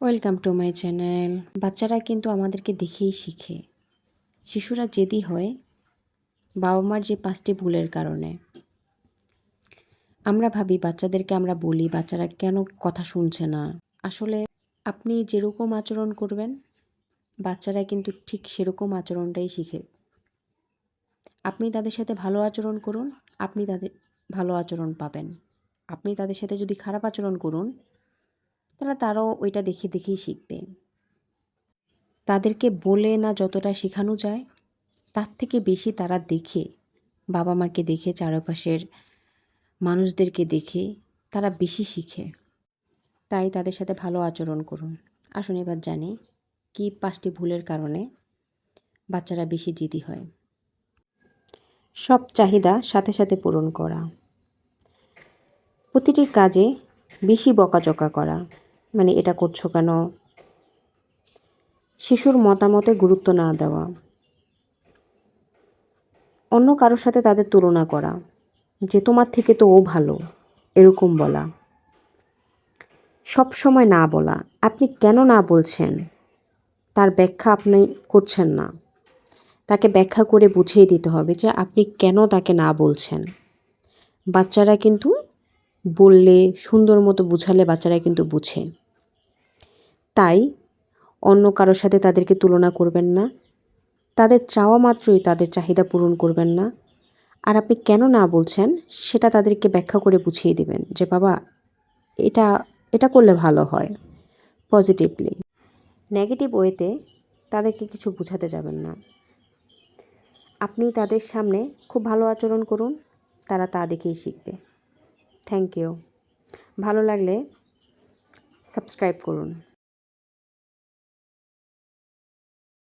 Welcome to my channel বাচ্চারা কিন্তু আমাদেরকে দেখেই শিখে। শিশুরা যেদি হয় বাবা মার যে পাঁচটি ভুলের কারণে। আমরা ভাবি, বাচ্চাদেরকে আমরা বলি, বাচ্চারা কেন কথা শুনছে না? আসলে আপনি যেরকম আচরণ করবেন, বাচ্চারা কিন্তু ঠিক সেরকম আচরণটাই শিখে। আপনি তাদের সাথে ভালো আচরণ করুন, আপনি তাদের ভালো আচরণ পাবেন। আপনি তাদের সাথে যদি খারাপ আচরণ করুন তাহলে তারাও ওইটা দেখে দেখেই শিখবে। তাদেরকে বলে না যতটা শেখানো যায়, তার থেকে বেশি তারা দেখে, বাবা মাকে দেখে, চারপাশের মানুষদেরকে দেখে তারা বেশি শিখে। তাই তাদের সাথে ভালো আচরণ করুন। আসুন এবার জানি কি পাঁচটি ভুলের কারণে বাচ্চারা বেশি জিদি হয়। সব চাহিদা সাথে সাথে পূরণ করা। প্রতিটি কাজে বেশি বকাচকা করা। মানে এটা করছ কেন? শিশুর মতামতে গুরুত্ব না দেওয়া। অন্য কারোর সাথে তাদের তুলনা করা। যে তোমার থেকে তো ও ভালো, এরকম বলা। সব সময় না বলা। আপনি কেন না বলছেন? তার ব্যাখ্যা আপনি করছেন না। তাকে ব্যাখ্যা করে বুঝিয়ে দিতে হবে যে আপনি কেন তাকে না বলছেন। বাচ্চারা কিন্তু বললে, সুন্দর মতো বুঝালে বাচ্চারা কিন্তু বুঝে। তাই অন্য কারোর সাথে তাদেরকে তুলনা করবেন না। তাদের চাওয়া মাত্রই তাদের চাহিদা পূরণ করবেন না। আর আপনি কেন না বলছেন, সেটা তাদেরকে ব্যাখ্যা করে বুঝিয়ে দেবেন যে, বাবা, এটা এটা করলে ভালো হয়। পজিটিভলি নেগেটিভ ওয়েতে তাদেরকে কিছু বোঝাতে যাবেন না। আপনি তাদের সামনে খুব ভালো আচরণ করুন, তারা তা দেখেই শিখবে। থ্যাংক ইউ ভালো লাগলে সাবস্ক্রাইব করুন।